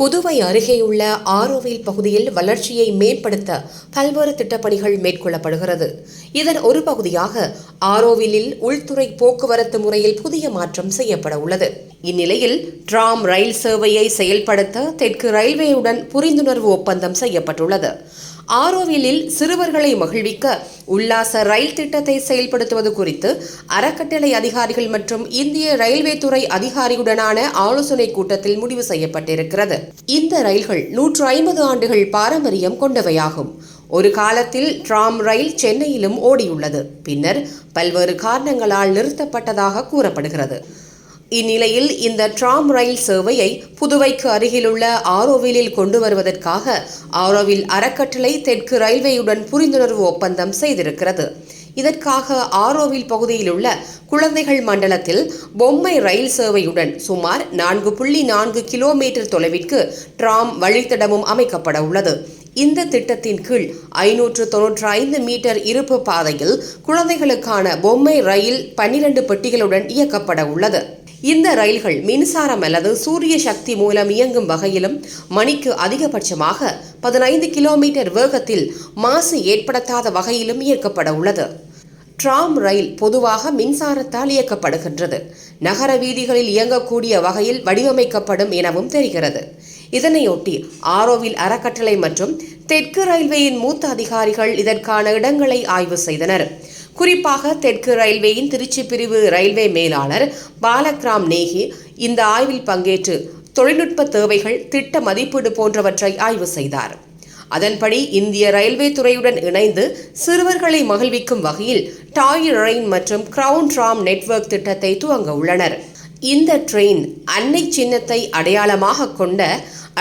புதுவை அருகேயுள்ள ஆரோவில் பகுதியில் வளர்ச்சியை மேம்படுத்த பல்வேறு திட்டப்பணிகள் மேற்கொள்ளப்படுகிறது. இதன் ஒரு பகுதியாக ஆரோவிலில் உள்துறை போக்குவரத்து முறையில் புதிய மாற்றம் செய்யப்பட உள்ளது. இந்நிலையில் டிராம் ரயில் சேவையை செயல்படுத்த தெற்கு ரயில்வேயுடன் புரிந்துணர்வு ஒப்பந்தம் செய்யப்பட்டுள்ளது. ஆரோவிலில் சிறுவர்களை மகிழ்விக்க உல்லாச ரயில் திட்டத்தை செயல்படுத்துவது குறித்து அறக்கட்டளை அதிகாரிகள் மற்றும் இந்திய ரயில்வே துறை அதிகாரியுடனான ஆலோசனை கூட்டத்தில் முடிவு செய்யப்பட்டிருக்கிறது. இந்த ரயில்கள் நூற்று ஐம்பது ஆண்டுகள் பாரம்பரியம் கொண்டவையாகும். ஒரு காலத்தில் டிராம் ரயில் சென்னையிலும் ஓடியுள்ளது. பின்னர் பல்வேறு காரணங்களால் நிறுத்தப்பட்டதாக கூறப்படுகிறது. இந்நிலையில் இந்த டிராம் ரயில் சேவையை புதுவைக்கு அருகிலுள்ள ஆரோவிலில் கொண்டு வருவதற்காக ஆரோவில் அறக்கட்டளை தெற்கு ரயில்வேயுடன் புரிந்துணர்வு ஒப்பந்தம் செய்திருக்கிறது. இதற்காக ஆரோவில் பகுதியில் உள்ள குழந்தைகள் மண்டலத்தில் பொம்மை ரயில் சேவையுடன் சுமார் நான்கு புள்ளி நான்கு கிலோமீட்டர் தொலைவிற்கு டிராம் வழித்தடமும் அமைக்கப்பட உள்ளது. இந்த திட்டத்தின் கீழ் ஐநூற்று தொன்னூற்றி ஐந்து மீட்டர் இருப்பு பாதையில் குழந்தைகளுக்கான பொம்மை ரயில் பன்னிரண்டு பெட்டிகளுடன் இயக்கப்பட உள்ளது. இந்த ரயில்கள் மின்சாரம் அல்லது சூரிய சக்தி மூலம் இயங்கும் வகையிலும் மணிக்கு அதிகபட்சமாக பதினைந்து கிலோமீட்டர் வேகத்தில் மாசு ஏற்படுத்தாத வகையிலும் இயக்கப்பட உள்ளது. டிராம் ரயில் பொதுவாக மின்சாரத்தால் இயக்கப்படுகின்றது. நகர வீதிகளில் இயங்கக்கூடிய வகையில் வடிவமைக்கப்படும் எனவும் தெரிகிறது. இதனையொட்டி ஆரோவில் அறக்கட்டளை மற்றும் தெற்கு ரயில்வேயின் மூத்த அதிகாரிகள் இதற்கான இடங்களை ஆய்வு செய்தனர். குறிப்பாக தெற்கு ரயில்வேயின் திருச்சி பிரிவு ரயில்வே மேலாளர் பாலக்ராம் நேகி இந்த ஆய்வில் பங்கேற்று தொழில்நுட்ப தேவைகள் திட்ட மதிப்பீடு போன்றவற்றை ஆய்வு செய்தார். அதன்படி இந்திய ரயில்வே துறையுடன் இணைந்து சிறுவர்களை மகிழ்விக்கும் வகையில் டாய் ரெயின் மற்றும் கிரவுன் ட்ராம் நெட்வொர்க் திட்டத்தை துவங்க உள்ளனர். இந்த ட்ரெயின் அன்னை சின்னத்தை அடையாளமாக கொண்ட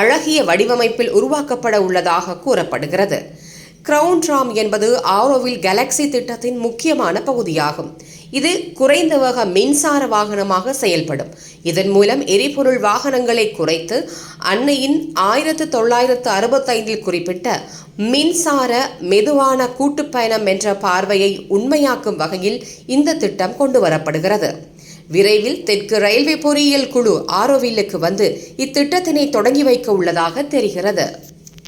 அழகிய வடிவமைப்பில் உருவாக்கப்பட உள்ளதாக கூறப்படுகிறது. கிரவுன் ட்ராம் என்பது ஆரோவில் கேலக்ஸி திட்டத்தின் முக்கியமான பகுதியாகும். இது குறைந்த வக மின்சார வாகனமாக செயல்படும். இதன் மூலம் எரிபொருள் வாகனங்களை குறைத்து அன்னையின் ஆயிரத்து தொள்ளாயிரத்து அறுபத்தைந்தில் குறிப்பிட்ட மின்சார மெதுவான கூட்டுப்பயணம் என்ற பார்வையை உண்மையாக்கும் வகையில் இந்த திட்டம் கொண்டு வரப்படுகிறது விரைவில் தெற்கு ரயில்வே பொறியியல் குழு ஆரோவில்லுக்கு வந்து இத்திட்டத்தினை தொடங்கி வைக்க உள்ளதாக தெரிகிறது.